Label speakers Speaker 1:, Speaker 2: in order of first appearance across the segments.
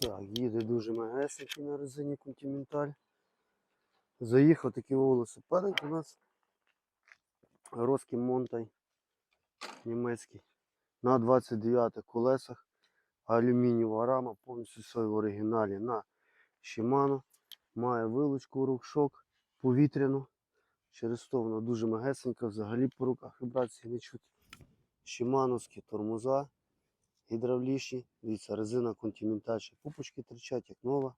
Speaker 1: Так, їде дуже мегесенький на резині Continental. Заїхав такий велосипедик у нас. Роски Монтай німецький. На 29 колесах. Алюмінієва рама, повністю все в оригіналі на Shimano. Має вилучку рукшок повітряну. Через то вона дуже мегесенька, взагалі по руках вібрації не чути. Шимановські тормоза гідравлічні. Дивіться, резина ще пупочки тричать, як нова.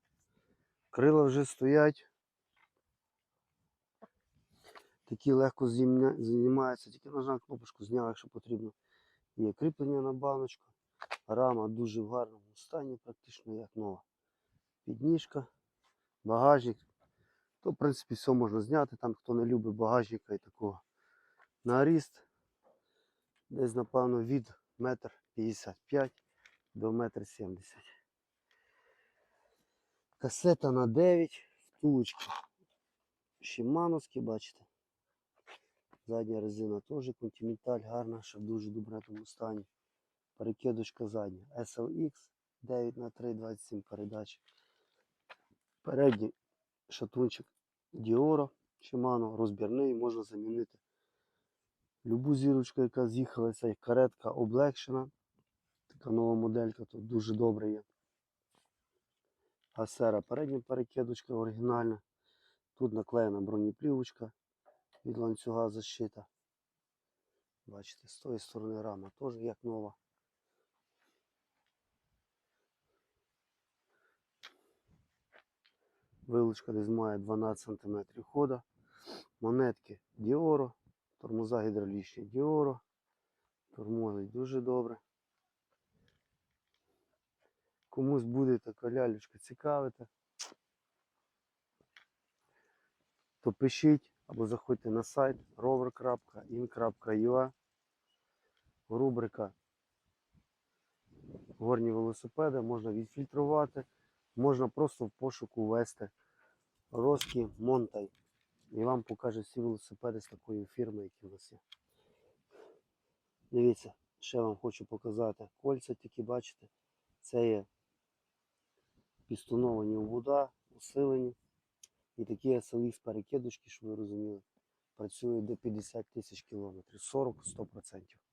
Speaker 1: Крила вже стоять. Такі легко знімаються, тільки нажав кнопочку зняв, якщо потрібно. Є кріплення на баночку. Рама дуже в гарному стані, практично як нова. Підніжка, багажник. То, в принципі, все можна зняти. Там, хто не любить багажника і такого. Наріст. Десь, напевно, від метр 55 до метр 70. Касета на 9, втулочки. Шимановські, бачите. Задня резина теж Continental гарна, ще в дуже доброму стані. Перекидочка задня. SLX 9 на 3 27 передач. Передній шатунчик Dioro Shimano, розбірний, можна замінити. Любу зірочку, яка з'їхалася, і каретка облегшена. Така нова моделька, тут дуже добре є. Асера передня перекидочка оригінальна. Тут наклеєна бронеплівочка від ланцюга защита. Бачите, з тої сторони рама теж як нова. Вилучка десь має 12 см хода. Монетки Діоро, тормоза гідравлічні Діоро. Тормозить дуже добре. Комусь буде така лялечка цікавити, то пишіть або заходьте на сайт rover.in.ua Рубрика Горні велосипеди можна відфільтрувати, можна просто в пошуку ввести Роскі Монтай. І вам покажу всі велосипеди з такої фірми, які у нас є. Дивіться, ще вам хочу показати кольця, тільки бачите, це є пістоновані обуда, усилені. І такі SLX перекидочки, щоб ви розуміли, працюють до 50 тисяч кілометрів, 40-100%.